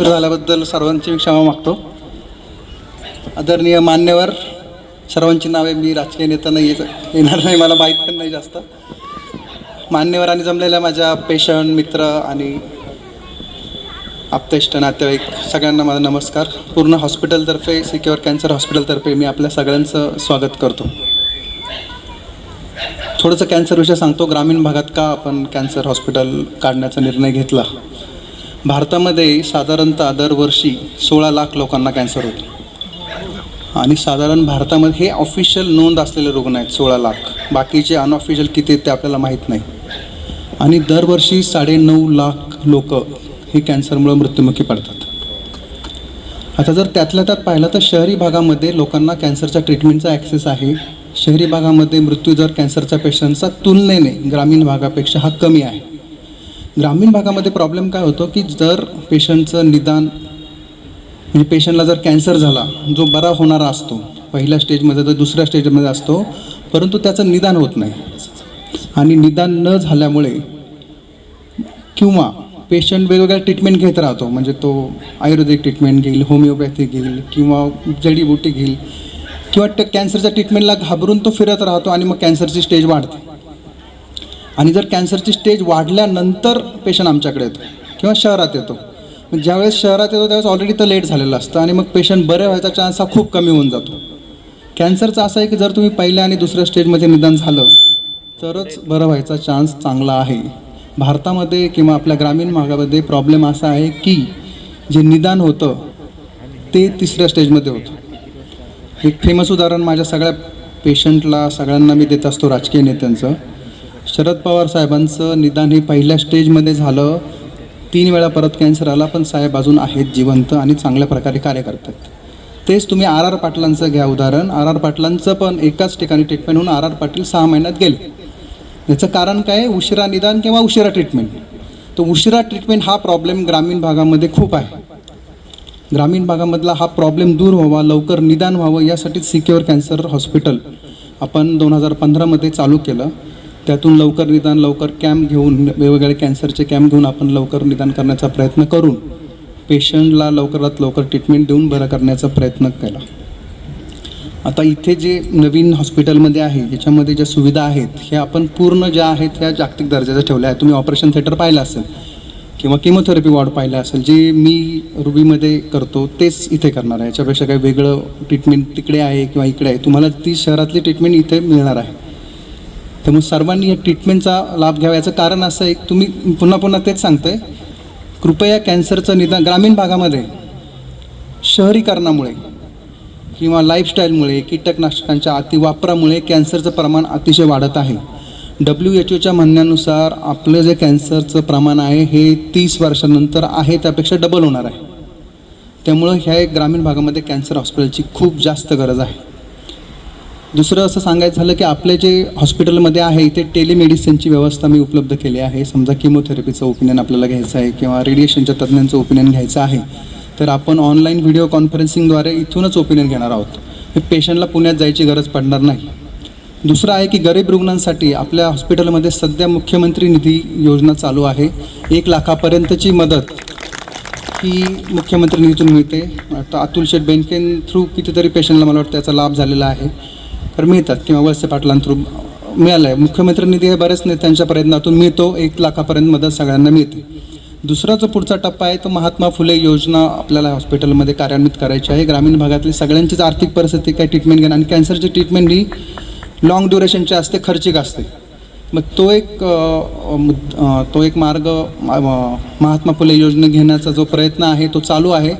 उशीर झाल्याबद्दल सर्वांची क्षमा मागतो. आदरणीय मान्यवर सर्वांची नावे मी राजकीय नेता नाही येत- येणार नाही मला माहीत पण नाही जास्त. मान्यवर आणि जमलेल्या माझ्या पेशंट मित्र आणि आप्तेष्ट नातेवाईक सगळ्यांना माझा नमस्कार. पूर्ण हॉस्पिटलतर्फे सिक्युअर कॅन्सर हॉस्पिटलतर्फे मी आपल्या सगळ्यांचं स्वागत करतो. थोडंसं कॅन्सरविषयी सांगतो. ग्रामीण भागात का आपण कॅन्सर हॉस्पिटल काढण्याचा निर्णय घेतला? भारतामध्ये साधारणतः दरवर्षी सोळा लाख लोकांना कॅन्सर होतो. आणि साधारण भारतामध्ये हे ऑफिशियल नोंद असलेले रुग्ण आहेत सोळा लाख. बाकीचे अनऑफिशियल किती आहेत ते आपल्याला माहीत नाही. आणि दरवर्षी साडेनऊ लाख लोक हे कॅन्सरमुळे मृत्युमुखी पडतात. आता जर त्यातल्या त्यात पाहिलं तर शहरी भागामध्ये लोकांना कॅन्सरच्या ट्रीटमेंटचा ॲक्सेस आहे. शहरी भागामध्ये मृत्यू दर कॅन्सरच्या पेशंटचा तुलनेने ग्रामीण भागापेक्षा हा कमी आहे. ग्रामीण भागामध्ये प्रॉब्लेम काय होतो की जर पेशंटचं निदान म्हणजे पेशंटला जर कॅन्सर झाला जो बरा होणारा असतो पहिल्या स्टेजमध्ये तर दुसऱ्या स्टेजमध्ये असतो परंतु त्याचं निदान होत नाही. आणि निदान न झाल्यामुळे किंवा पेशंट वेगवेगळ्या ट्रीटमेंट घेत राहतो म्हणजे तो आयुर्वेदिक ट्रीटमेंट घेईल होमिओपॅथी घेईल किंवा जडीबुटी घेईल किंवा त्या कॅन्सरच्या ट्रीटमेंटला घाबरून तो फिरत राहतो आणि मग कॅन्सरची स्टेज वाढते. आणि जर कॅन्सरची स्टेज वाढल्यानंतर पेशंट आमच्याकडे येतो किंवा शहरात येतो. मग ज्यावेळेस शहरात येतो त्यावेळेस ऑलरेडी तर लेट झालेलं असतं आणि मग पेशंट बरे व्हायचा चान्स हा खूप कमी होऊन जातो. कॅन्सरचं असं आहे की जर तुम्ही पहिल्या आणि दुसऱ्या स्टेजमध्ये निदान झालं तरच बरं व्हायचा चान्स चांगला आहे. भारतामध्ये किंवा आपल्या ग्रामीण भागामध्ये प्रॉब्लेम असा आहे की जे निदान होतं ते तिसऱ्या स्टेजमध्ये होतं. एक फेमस उदाहरण माझ्या सगळ्या पेशंटला सगळ्यांना मी देत असतो राजकीय नेत्यांचं. शरद पवार साहेबांचं निदान हे पहिल्या स्टेजमध्ये झालं. तीन वेळा परत कॅन्सर आला पण साहेब अजून आहेत जिवंत आणि चांगल्या प्रकारे कार्य करतात. तेच तुम्ही आर आर पाटलांचं घ्या उदाहरण. आर आर पाटलांचं पण एकाच ठिकाणी ट्रीटमेंट होऊन आर आर पाटील सहा महिन्यात गेले. याचं कारण काय? उशिरा निदान किंवा उशिरा ट्रीटमेंट तर उशिरा ट्रीटमेंट हा प्रॉब्लेम ग्रामीण भागामध्ये खूप आहे. ग्रामीण भागामधला हा प्रॉब्लेम दूर व्हावा लवकर निदान व्हावं यासाठी सिक्युअर कॅन्सर हॉस्पिटल आपण दोन हजार पंधरामध्ये चालू केलं. त्यातून लवकर निदान लवकर कॅम्प घेऊन वेगवेगळे कॅन्सरचे कॅम्प घेऊन आपण लवकर निदान करण्याचा प्रयत्न करून पेशंटला लवकरात लवकर ट्रीटमेंट देऊन बरं करण्याचा प्रयत्न केला. आता इथे जे नवीन हॉस्पिटलमध्ये आहे याच्यामध्ये ज्या सुविधा आहेत ह्या आपण पूर्ण ज्या आहेत ह्या जागतिक दर्जाच्या ठेवल्या आहेत. तुम्ही ऑपरेशन थिएटर पाहिलं असेल किंवा किमोथेरपी वॉर्ड पाहिलं असेल जे मी रुबीमध्ये करतो तेच इथे करणार आहे. याच्यापेक्षा काही वेगळं ट्रीटमेंट तिकडे आहे किंवा इकडे आहे. तुम्हाला ती शहरातली ट्रीटमेंट इथे मिळणार आहे. त्यामुळे सर्वांनी या ट्रीटमेंटचा लाभ घ्यावा याचं कारण असं आहे. तुम्ही पुन्हा पुन्हा तेच सांगतोय. कृपया कॅन्सरचं निदान ग्रामीण भागामध्ये शहरीकरणामुळे किंवा लाईफस्टाईलमुळे कीटकनाशकांच्या अतिवापरामुळे कॅन्सरचं प्रमाण अतिशय वाढत आहे. डब्ल्यू एच ओच्या म्हणण्यानुसार आपलं जे कॅन्सरचं प्रमाण आहे हे तीस वर्षानंतर आहे त्यापेक्षा डबल होणार आहे. त्यामुळं ह्या एक ग्रामीण भागामध्ये कॅन्सर हॉस्पिटलची खूप जास्त गरज आहे. दुसरं असं सांगायचं झालं की आपले जे हॉस्पिटलमध्ये आहे इथे टेलिमेडिसिनची व्यवस्था मी उपलब्ध केली आहे. समजा किमोथेरपीचं ओपिनियन आपल्याला घ्यायचं आहे किंवा रेडिएशनच्या तज्ज्ञांचं ओपिनियन घ्यायचं आहे तर आपण ऑनलाईन व्हिडिओ कॉन्फरन्सिंगद्वारे इथूनच ओपिनियन घेणार आहोत. हे पेशंटला पुण्यात जायची गरज पडणार नाही. दुसरं आहे की गरीब रुग्णांसाठी आपल्या हॉस्पिटलमध्ये सध्या मुख्यमंत्री निधी योजना चालू आहे. एक लाखापर्यंतची मदत ही मुख्यमंत्री निधीतून मिळते. आता अतुल शेठ बँकेन थ्रू कितीतरी पेशंटला मला वाटतं त्याचा लाभ झालेला आहे. तर मिळतात किंवा वळसे पाटलां थ्रू मिळालं आहे मुख्यमंत्री निधी हे बऱ्याच नेत्यांच्या प्रयत्नातून मिळतो एक लाखापर्यंत मदत सगळ्यांना मिळते. दुसरा जो पुढचा टप्पा आहे तो महात्मा फुले योजना आपल्याला हॉस्पिटलमध्ये कार्यान्वित करायची आहे. ग्रामीण भागातली सगळ्यांचीच आर्थिक परिस्थिती काय ट्रीटमेंट घेणं आणि कॅन्सरची ट्रीटमेंट ही लाँग ड्युरेशनची असते खर्चिक असते. मग तो एक तो एक मार्ग महात्मा फुले योजना घेण्याचा जो प्रयत्न आहे तो चालू आहे.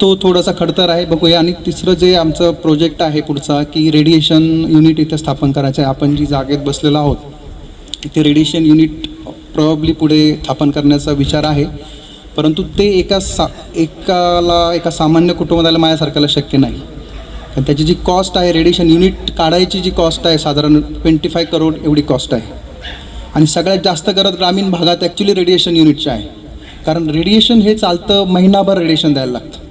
तो थोडासा खडतर आहे. बघूया. आणि तिसरं जे आमचं प्रोजेक्ट आहे पुढचा की रेडिएशन युनिट इथे स्थापन करायचं आहे. आपण जी जागेत बसलेलो आहोत इथे रेडिएशन युनिट प्रॉब्ली पुढे स्थापन करण्याचा विचार आहे. परंतु ते एका सा एकाला एका सामान्य कुटुंबाला माझ्यासारख्याला शक्य नाही. कारण त्याची जी कॉस्ट आहे रेडिएशन युनिट काढायची जी कॉस्ट आहे साधारण ट्वेंटी फाय करोड एवढी कॉस्ट आहे. आणि सगळ्यात जास्त गरज ग्रामीण भागात ॲक्च्युली रेडिएशन युनिटची आहे. कारण रेडिएशन हे चालतं महिनाभर रेडिएशन द्यायला लागतं.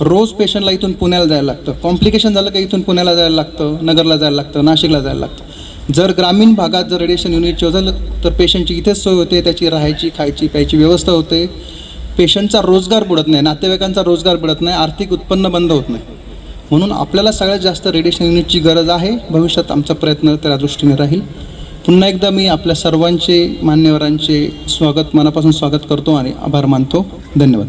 रोज पेशंटला इथून पुण्याला जायला लागतं. कॉम्प्लिकेशन झालं का इथून पुण्याला जायला लागतं नगरला जायला लागतं नाशिकला जायला लागतं. जर ग्रामीण भागात जर रेडिएशन युनिट झालं तर पेशंटची इथेच सोय होते त्याची राहायची खायची प्यायची व्यवस्था होते. पेशंटचा रोजगार बुडत नाही नातेवाईकांचा रोजगार बुडत नाही आर्थिक उत्पन्न बंद होत नाही. म्हणून आपल्याला सगळ्यात जास्त रेडिएशन युनिटची गरज आहे. भविष्यात आमचा प्रयत्न त्या दृष्टीने राहील. पुन्हा एकदा मी आपल्या सर्वांचे मान्यवरांचे स्वागत मनापासून स्वागत करतो आणि आभार मानतो. धन्यवाद.